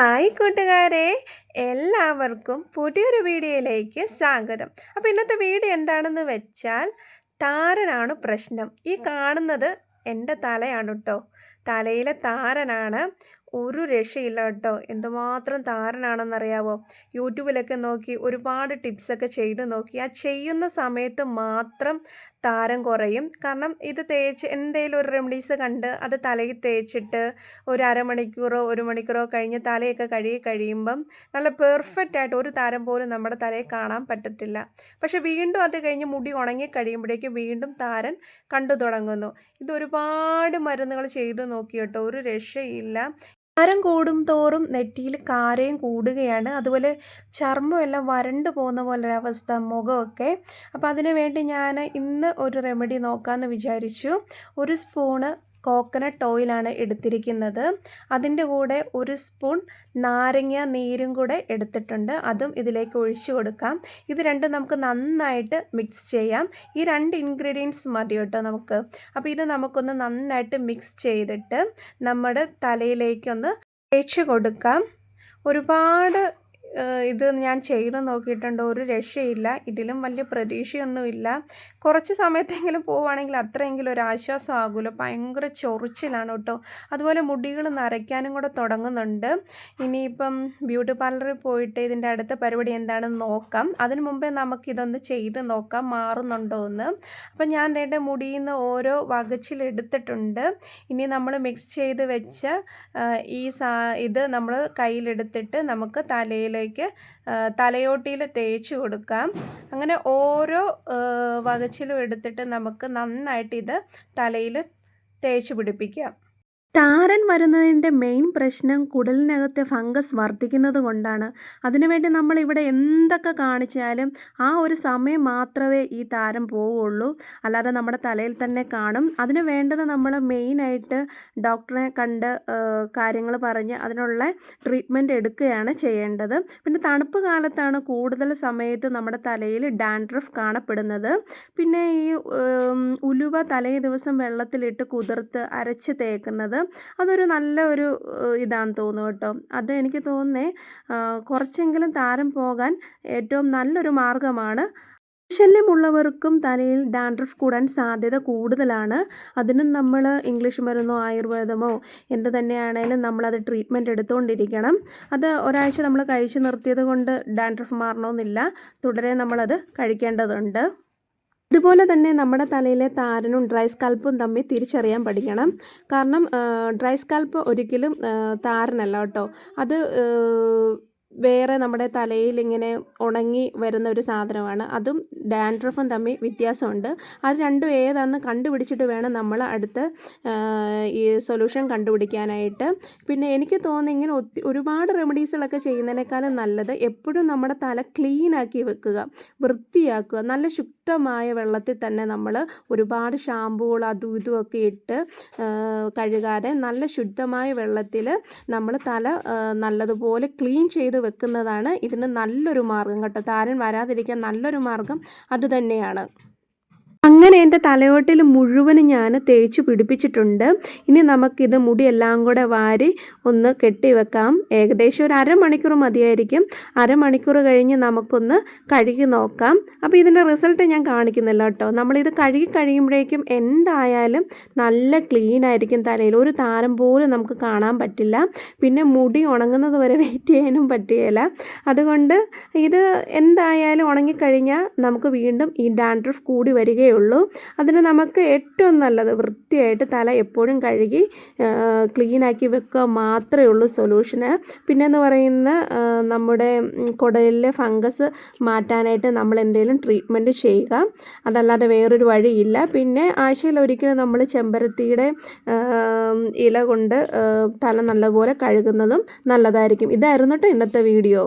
Hi കൂട്ടുകാരെ എല്ലാവർക്കും പുതിയൊരു വീഡിയോയിലേക്ക് സ്വാഗതം. അപ്പോൾ ഇന്നത്തെ വീഡിയോ എന്താണെന്ന് വെച്ചാൽ താരനാണ് പ്രശ്നം. ഈ കാണുന്നത് എന്റെ തലയാണ് കേട്ടോ തലയിലെ താരനാണ് ഒരു രക്ഷയില്ല കേട്ടോ എന്തുമാത്രം താരനാണെന്നറിയാവോ? യൂട്യൂബിലൊക്കെ നോക്കി ഒരുപാട് ടിപ്സൊക്കെ ചെയ്ത് നോക്കി. ആ ചെയ്യുന്ന സമയത്ത് മാത്രം താരം കുറയും. കാരണം ഇത് തേച്ച് എന്തെങ്കിലും ഒരു റെമഡീസ് കണ്ട് അത് തലയിൽ തേച്ചിട്ട് ഒരു അരമണിക്കൂറോ ഒരു മണിക്കൂറോ കഴിഞ്ഞ് തലയൊക്കെ കഴുകി കഴിയുമ്പം നല്ല പെർഫെക്റ്റ് ആയിട്ട് ഒരു താരം പോലും നമ്മുടെ തലയിൽ കാണാൻ പറ്റത്തില്ല. പക്ഷെ വീണ്ടും അത് കഴിഞ്ഞ് മുടി ഉണങ്ങി കഴിയുമ്പോഴേക്കും വീണ്ടും താരൻ കണ്ടു തുടങ്ങുന്നു. ഇത് ഒരുപാട് മരുന്നുകൾ ചെയ്തു നോക്കിയിട്ടോ ഒരു രക്ഷയില്ല. ഭാരം കൂടും തോറും നെറ്റിയിൽ കാരയും കൂടുകയാണ്. അതുപോലെ ചർമ്മം എല്ലാം വരണ്ടു പോകുന്ന പോലൊരവസ്ഥ മുഖമൊക്കെ. അപ്പോൾ അതിനു വേണ്ടി ഞാൻ ഇന്ന് ഒരു റെമഡി നോക്കാമെന്ന് വിചാരിച്ചു. ഒരു സ്പൂണ് കോക്കനട്ട് ഓയിലാണ് എടുത്തിരിക്കുന്നത്. അതിന്റെ കൂടെ ഒരു സ്പൂൺ നാരങ്ങ നീരും കൂടെ എടുത്തിട്ടുണ്ട്. അതും ഇതിലേക്ക് ഒഴിച്ചു കൊടുക്കാം. ഇത് രണ്ടും നമുക്ക് നന്നായിട്ട് മിക്സ് ചെയ്യാം. ഈ രണ്ട് ഇൻഗ്രീഡിയൻസ് മതി കേട്ടോ നമുക്ക്. അപ്പോൾ ഇത് നമുക്കൊന്ന് നന്നായിട്ട് മിക്സ് ചെയ്തിട്ട് നമ്മുടെ തലയിലേക്കൊന്ന് തേച്ച് കൊടുക്കാം. ഒരുപാട് ഇത് ഞാൻ ചെയ്ത് നോക്കിയിട്ടുണ്ട്. ഒരു രക്ഷയില്ല. ഇതിലും വലിയ പ്രതീക്ഷയൊന്നുമില്ല. കുറച്ച് സമയത്തെങ്കിലും പോവുകയാണെങ്കിൽ അത്രയെങ്കിലും ഒരു ആശ്വാസം ആകുമല്ലോ. ഭയങ്കര ചൊറിച്ചിലാണ് കേട്ടോ. അതുപോലെ മുടികൾ നരയ്ക്കാനും കൂടെ തുടങ്ങുന്നുണ്ട്. ഇനിയിപ്പം ബ്യൂട്ടി പാർലറിൽ പോയിട്ട് ഇതിന്റെ അടുത്ത പരിപാടി എന്താണെന്ന് നോക്കാം. അതിന് മുമ്പേ നമുക്കിതൊന്ന് ചെയ്ത് നോക്കാം. മാറുന്നുണ്ടോ എന്ന്. അപ്പം ഞാൻ എന്റെ മുടിയിൽ നിന്ന് ഓരോ വകച്ചിലെടുത്തിട്ടുണ്ട് ഇനി നമ്മൾ മിക്സ് ചെയ്ത് വെച്ച ഈ സാ ഇത് നമ്മൾ കയ്യിലെടുത്തിട്ട് നമുക്ക് തലയിൽ ഇതിലേക്ക് തലയോട്ടിയിൽ തേച്ച് കൊടുക്കാം. അങ്ങനെ ഓരോ വകച്ചിലും എടുത്തിട്ട് നമുക്ക് നന്നായിട്ട് ഇത് തലയിൽ തേച്ച് പിടിപ്പിക്കാം. താരൻ വരുന്നതിന്റെ മെയിൻ പ്രശ്നം കുടലിനകത്തെ ഫംഗസ് വർദ്ധിക്കുന്നത് കൊണ്ടാണ്. അതിനുവേണ്ടി നമ്മൾ ഇവിടെ എന്തൊക്കെ കാണിച്ചാലും ആ ഒരു സമയം മാത്രമേ ഈ താരം പോവുള്ളൂ. അല്ലാതെ നമ്മുടെ തലയിൽ തന്നെ കാണും. അതിന് വേണ്ടത് നമ്മൾ മെയിനായിട്ട് ഡോക്ടറെ കണ്ട് കാര്യങ്ങൾ പറഞ്ഞ് അതിനുള്ള ട്രീറ്റ്മെന്റ് എടുക്കുകയാണ് ചെയ്യേണ്ടത്. പിന്നെ തണുപ്പ് കാലത്താണ് കൂടുതൽ സമയത്ത് നമ്മുടെ തലയിൽ ഡാൻഡ്രഫ് കാണപ്പെടുന്നത്. പിന്നെ ഈ ഉലുവ തലേ ദിവസം വെള്ളത്തിലിട്ട് കുതിർത്ത് അരച്ച് തേക്കുന്നത്. അതൊരു നല്ല ഒരു ഇതാണെന്ന് തോന്നുന്നു കേട്ടോ. അത് എനിക്ക് തോന്നുന്നേ കുറച്ചെങ്കിലും താരം പോകാൻ ഏറ്റവും നല്ലൊരു മാർഗമാണ്. ശല്യമുള്ളവർക്കും തലയിൽ ഡാൻഡ്രഫ് കൂടാൻ സാധ്യത കൂടുതലാണ്. അതിനും നമ്മൾ ഇംഗ്ലീഷ് മരുന്നോ ആയുർവേദമോ എന്ത് തന്നെയാണേലും നമ്മളത് ട്രീറ്റ്മെന്റ് എടുത്തുകൊണ്ടിരിക്കണം അത് ഒരാഴ്ച നമ്മൾ കഴിച്ചു നിർത്തിയത് കൊണ്ട് ഡാൻഡ്രഫ് മാറണമെന്നില്ല തുടരെ നമ്മളത് കഴിക്കേണ്ടതുണ്ട്. ഇതുപോലെ തന്നെ നമ്മുടെ തലയിലെ താരനും ഡ്രൈ സ്കാൽപ്പും തമ്മിൽ തിരിച്ചറിയാൻ പഠിക്കണം. കാരണം ഡ്രൈ സ്കാൽപ്പ് ഒരിക്കലും താരനല്ല കേട്ടോ. അത് വേറെ നമ്മുടെ തലയിൽ ഇങ്ങനെ ഉണങ്ങി വരുന്ന ഒരു സാധനമാണ്. അതും ഡാൻഡ്രഫും തമ്മിൽ വ്യത്യാസമുണ്ട്. അത് രണ്ടും ഏതാണെന്ന് കണ്ടുപിടിച്ചിട്ട് വേണം നമ്മൾ അടുത്ത് ഈ സൊല്യൂഷൻ കണ്ടുപിടിക്കാനായിട്ട്. പിന്നെ എനിക്ക് തോന്നുന്നു ഇങ്ങനെ ഒത്തി ഒരുപാട് റെമഡീസുകളൊക്കെ ചെയ്യുന്നതിനേക്കാളും നല്ലത് എപ്പോഴും നമ്മുടെ തല ക്ലീനാക്കി വെക്കുക വൃത്തിയാക്കുക നല്ല ശുദ്ധമായ വെള്ളത്തിൽ തന്നെ നമ്മൾ ഒരുപാട് ഷാമ്പുകൾ അതും ഇതും ഒക്കെ ഇട്ട് കഴുകാതെ നല്ല ശുദ്ധമായ വെള്ളത്തിൽ നമ്മൾ തല നല്ലതുപോലെ ക്ലീൻ ചെയ്ത് വെക്കുന്നതാണ് ഇതിന് നല്ലൊരു മാർഗം കേട്ടോ. താരൻ വരാതിരിക്കാൻ നല്ലൊരു മാർഗം അതുതന്നെയാണ് അങ്ങനെ എന്റെ തലയോട്ടിൽ മുഴുവനും ഞാൻ തേച്ച് പിടിപ്പിച്ചിട്ടുണ്ട്. ഇനി നമുക്കിത് മുടിയെല്ലാം കൂടെ വാരി ഒന്ന് കെട്ടി വെക്കാം. ഏകദേശം ഒരു അരമണിക്കൂർ മതിയായിരിക്കും. അരമണിക്കൂർ കഴിഞ്ഞ് നമുക്കൊന്ന് കഴുകി നോക്കാം. അപ്പോൾ ഇതിന്റെ റിസൾട്ട് ഞാൻ കാണിക്കുന്നില്ല കേട്ടോ. നമ്മളിത് കഴുകി കഴിയുമ്പോഴേക്കും എന്തായാലും നല്ല ക്ലീൻ ആയിരിക്കും തലയിൽ. ഒരു താരം പോലും നമുക്ക് കാണാൻ പറ്റില്ല. പിന്നെ മുടി ഉണങ്ങുന്നത് വരെ വെയിറ്റ് ചെയ്യാനും പറ്റുകയില്ല. അതുകൊണ്ട് ഇത് എന്തായാലും ഉണങ്ങിക്കഴിഞ്ഞാൽ നമുക്ക് വീണ്ടും ഈ ഡാൻഡ്രഫ് കൂടി വരികയുള്ളൂ ഉള്ളൂ. അതിന് നമുക്ക് ഏറ്റവും നല്ലത് വൃത്തിയായിട്ട് തല എപ്പോഴും കഴുകി ക്ലീനാക്കി വെക്കുക മാത്രമേ ഉള്ളൂ സൊല്യൂഷന്. പിന്നെയെന്ന് പറയുന്ന നമ്മുടെ കുടലിലെ ഫംഗസ് മാറ്റാനായിട്ട് നമ്മൾ എന്തെങ്കിലും ട്രീറ്റ്മെന്റ് ചെയ്യുക. അതല്ലാതെ വേറൊരു വഴിയില്ല. പിന്നെ ആഴ്ചയിൽ ഒരിക്കലും നമ്മൾ ചെമ്പരത്തിയുടെ ഇല കൊണ്ട് തല നല്ലപോലെ കഴുകുന്നതും നല്ലതായിരിക്കും. ഇതായിരുന്നു കേട്ടോ ഇന്നത്തെ വീഡിയോ.